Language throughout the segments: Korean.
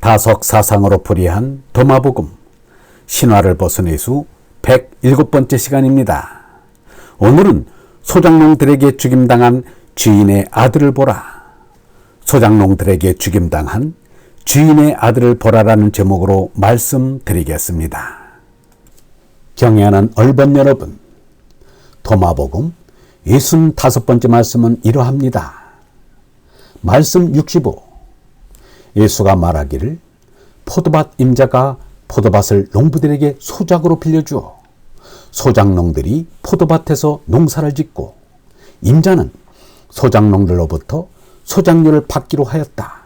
다석 사상으로 풀이한 도마복음 신화를 벗어내수 107번째 시간입니다. 오늘은 소장농들에게 죽임당한 주인의 아들을 보라. 소장농들에게 죽임당한 주인의 아들을 보라라는 제목으로 말씀드리겠습니다. 경애하는 얼번 여러분, 도마복음 65번째 말씀은 이러합니다. 말씀 65. 예수가 말하기를 포도밭 임자가 포도밭을 농부들에게 소작으로 빌려주어 소작농들이 포도밭에서 농사를 짓고 임자는 소작농들로부터 소작료를 받기로 하였다.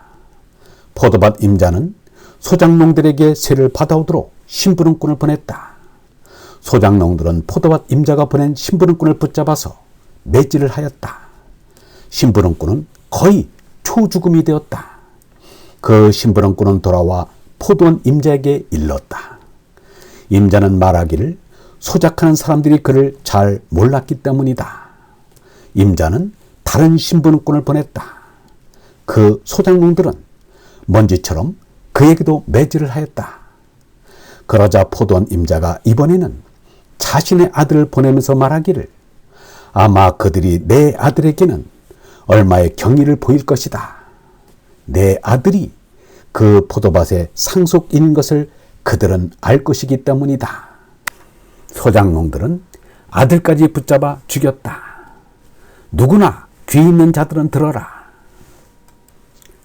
포도밭 임자는 소작농들에게 세를 받아오도록 심부름꾼을 보냈다. 소작농들은 포도밭 임자가 보낸 심부름꾼을 붙잡아서 매질을 하였다. 심부름꾼은 거의 초죽음이 되었다. 그 심부름꾼은 돌아와 포도원 임자에게 일렀다. 임자는 말하기를 소작하는 사람들이 그를 잘 몰랐기 때문이다. 임자는 다른 심부름꾼을 보냈다. 그 소장농들은 먼지처럼 그에게도 매질을 하였다. 그러자 포도원 임자가 이번에는 자신의 아들을 보내면서 말하기를 아마 그들이 내 아들에게는 얼마의 경의를 보일 것이다. 내 아들이 그 포도밭의 상속인인 것을 그들은 알 것이기 때문이다. 소장농들은 아들까지 붙잡아 죽였다. 누구나 귀 있는 자들은 들어라.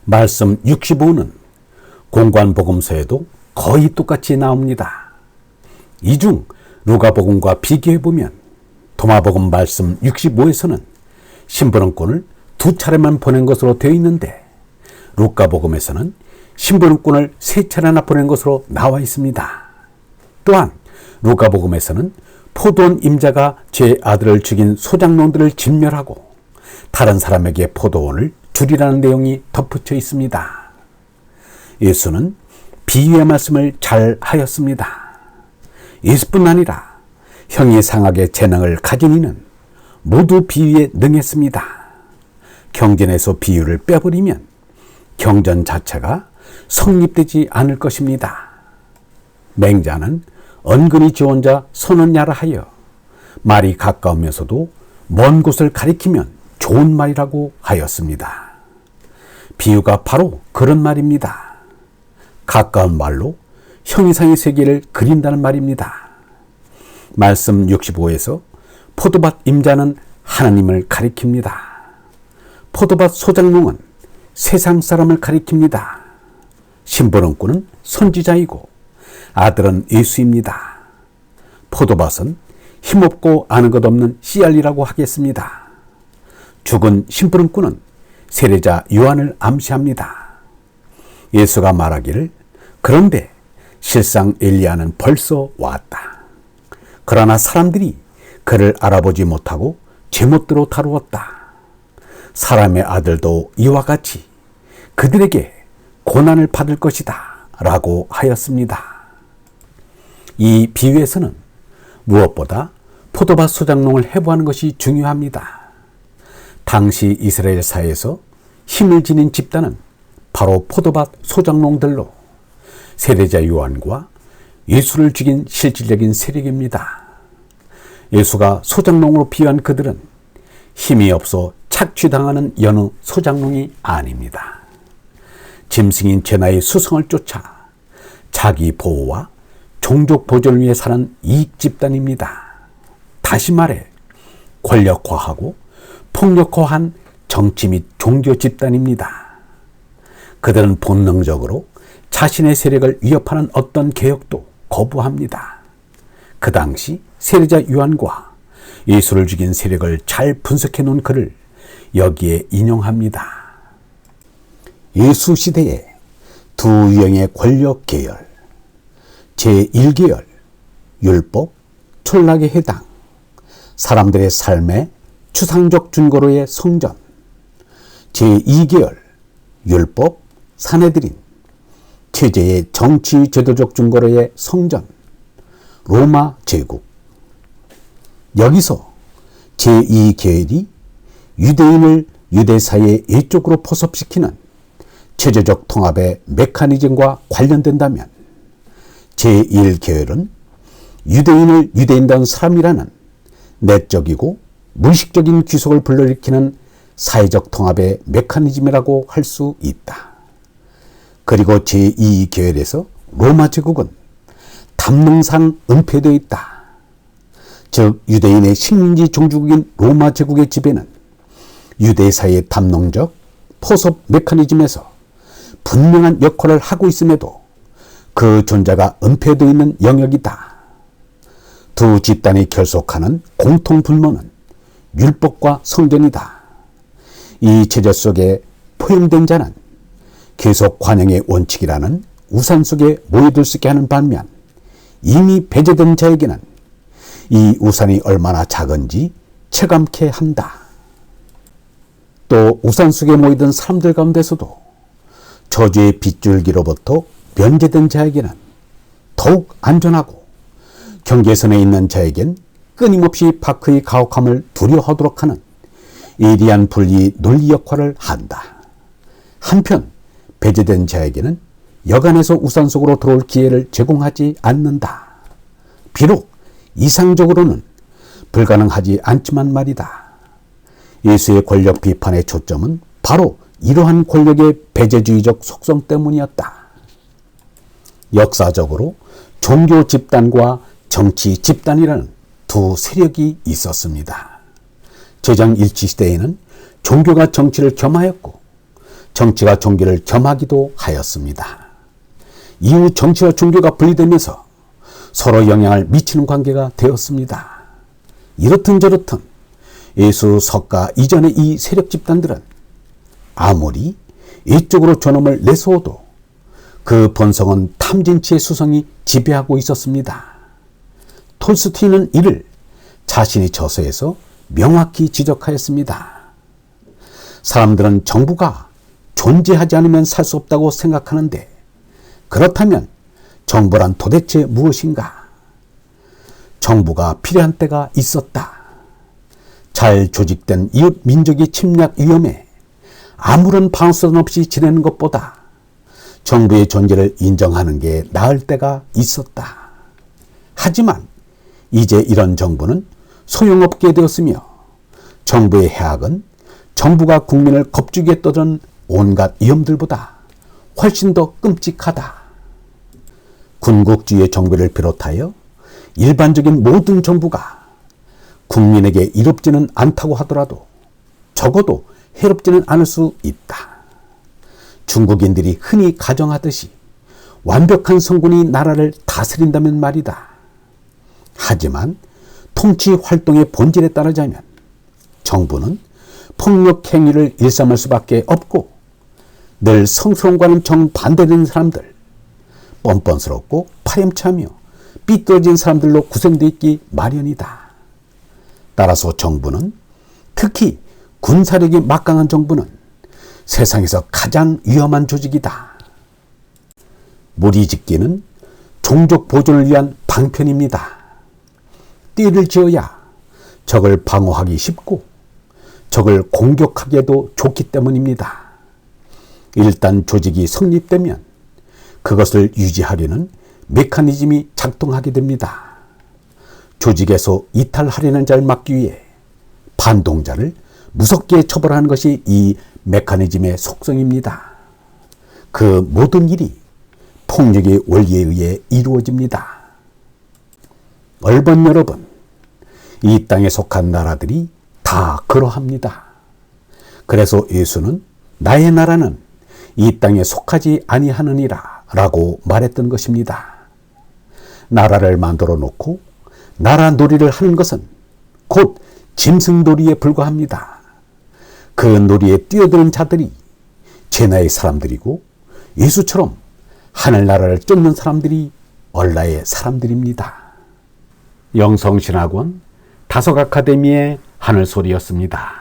말씀 65는 공관복음서에도 거의 똑같이 나옵니다. 이중 누가복음과 비교해 보면 도마복음 말씀 65에서는 심부름꾼을 두 차례만 보낸 것으로 되어 있는데 루카복음에서는 심부름꾼을 세 차례나 보낸 것으로 나와 있습니다. 또한 루카복음에서는 포도원 임자가 제 아들을 죽인 소장농들을 진멸하고 다른 사람에게 포도원을 줄이라는 내용이 덧붙여 있습니다. 예수는 비유의 말씀을 잘 하였습니다. 예수뿐 아니라 형이 상하게 재능을 가진 이는 모두 비유에 능했습니다. 경전에서 비유를 빼버리면 경전 자체가 성립되지 않을 것입니다. 맹자는 은근히 지원 자 선언야라 하여 말이 가까우면서도 먼 곳을 가리키면 좋은 말이라고 하였습니다. 비유가 바로 그런 말입니다. 가까운 말로 형이상의 세계를 그린다는 말입니다. 말씀 65에서 포도밭 임자는 하나님을 가리킵니다. 포도밭 소장농은 세상 사람을 가리킵니다. 심부름꾼은 선지자이고 아들은 예수입니다. 포도밭은 힘없고 아는 것 없는 씨알리라고 하겠습니다. 죽은 심부름꾼은 세례자 요한을 암시합니다. 예수가 말하기를 그런데 실상 엘리야는 벌써 왔다. 그러나 사람들이 그를 알아보지 못하고 제멋대로 다루었다. 사람의 아들도 이와 같이 그들에게 고난을 받을 것이다. 라고 하였습니다. 이 비유에서는 무엇보다 포도밭 소장농을 해부하는 것이 중요합니다. 당시 이스라엘 사회에서 힘을 지닌 집단은 바로 포도밭 소장농들로 세례자 요한과 예수를 죽인 실질적인 세력입니다. 예수가 소장농으로 비유한 그들은 힘이 없어 착취당하는 여느 소장농이 아닙니다. 짐승인 제나의 수성을 쫓아 자기 보호와 종족 보존을 위해 사는 이익 집단입니다. 다시 말해 권력화하고 폭력화한 정치 및 종교 집단입니다. 그들은 본능적으로 자신의 세력을 위협하는 어떤 개혁도 거부합니다. 그 당시 세례자 요한과 예수를 죽인 세력을 잘 분석해 놓은 글을 여기에 인용합니다. 예수 시대에 두 유형의 권력 계열, 제1계열, 율법, 촌락에 해당, 사람들의 삶의 추상적 준거로의 성전, 제2계열, 율법, 사내들인, 체제의 정치 제도적 준거로의 성전, 로마 제국. 여기서 제2계열이 유대인을 유대사의 이쪽으로 포섭시키는 체제적 통합의 메커니즘과 관련된다면 제1계열은 유대인을 유대인다운 사람이라는 내적이고 무의식적인 귀속을 불러일으키는 사회적 통합의 메커니즘이라고 할 수 있다. 그리고 제2계열에서 로마 제국은 담능상 은폐되어 있다. 즉 유대인의 식민지 종주국인 로마 제국의 지배는 유대사의 담론적 포섭 메커니즘에서 분명한 역할을 하고 있음에도 그 존재가 은폐되어 있는 영역이다. 두 집단이 결속하는 공통 불문은 율법과 성전이다. 이 체제 속에 포용된 자는 계속 관행의 원칙이라는 우산 속에 모여들 수 있게 하는 반면 이미 배제된 자에게는 이 우산이 얼마나 작은지 체감케 한다. 또 우산 속에 모이던 사람들 가운데서도 저주의 빗줄기로부터 면제된 자에게는 더욱 안전하고 경계선에 있는 자에겐 끊임없이 바크의 가혹함을 두려워하도록 하는 예리한 분리 논리 역할을 한다. 한편 배제된 자에게는 여간에서 우산 속으로 들어올 기회를 제공하지 않는다. 비록 이상적으로는 불가능하지 않지만 말이다. 예수의 권력 비판의 초점은 바로 이러한 권력의 배제주의적 속성 때문이었다. 역사적으로 종교 집단과 정치 집단이라는 두 세력이 있었습니다. 제정 일치 시대에는 종교가 정치를 겸하였고 정치가 종교를 겸하기도 하였습니다. 이후 정치와 종교가 분리되면서 서로 영향을 미치는 관계가 되었습니다. 이렇든 저렇든 예수 석가 이전의 이 세력 집단들은 아무리 이쪽으로 존엄을 내세워도 그 본성은 탐진치의 수성이 지배하고 있었습니다. 톨스티는 이를 자신의 저서에서 명확히 지적하였습니다. 사람들은 정부가 존재하지 않으면 살 수 없다고 생각하는데 그렇다면 정부란 도대체 무엇인가? 정부가 필요한 때가 있었다. 잘 조직된 이웃 민족의 침략 위험에 아무런 방수선 없이 지내는 것보다 정부의 존재를 인정하는 게 나을 때가 있었다. 하지만 이제 이런 정부는 소용없게 되었으며 정부의 해악은 정부가 국민을 겁주게 떠든 온갖 위험들보다 훨씬 더 끔찍하다. 군국주의 정부를 비롯하여 일반적인 모든 정부가 국민에게 이롭지는 않다고 하더라도 적어도 해롭지는 않을 수 있다. 중국인들이 흔히 가정하듯이 완벽한 성군이 나라를 다스린다면 말이다. 하지만 통치 활동의 본질에 따르자면 정부는 폭력 행위를 일삼을 수밖에 없고 늘 성스러움과는 정반대되는 사람들, 뻔뻔스럽고 파렴치하며 삐뚤어진 사람들로 구성되어 있기 마련이다. 따라서 정부는 특히 군사력이 막강한 정부는 세상에서 가장 위험한 조직이다. 무리짓기는 종족 보존을 위한 방편입니다. 띠를 지어야 적을 방어하기 쉽고 적을 공격하기에도 좋기 때문입니다. 일단 조직이 성립되면 그것을 유지하려는 메커니즘이 작동하게 됩니다. 조직에서 이탈하려는 자를 막기 위해 반동자를 무섭게 처벌하는 것이 이 메커니즘의 속성입니다. 그 모든 일이 폭력의 원리에 의해 이루어집니다. 얼번 여러분, 이 땅에 속한 나라들이 다 그러합니다. 그래서 예수는 나의 나라는 이 땅에 속하지 아니하느니라 라고 말했던 것입니다. 나라를 만들어 놓고 나라 놀이를 하는 것은 곧 짐승놀이에 불과합니다. 그 놀이에 뛰어드는 자들이 제 나의 사람들이고 예수처럼 하늘나라를 쫓는 사람들이 얼라의 사람들입니다. 영성신학원 다석 아카데미의 하늘소리였습니다.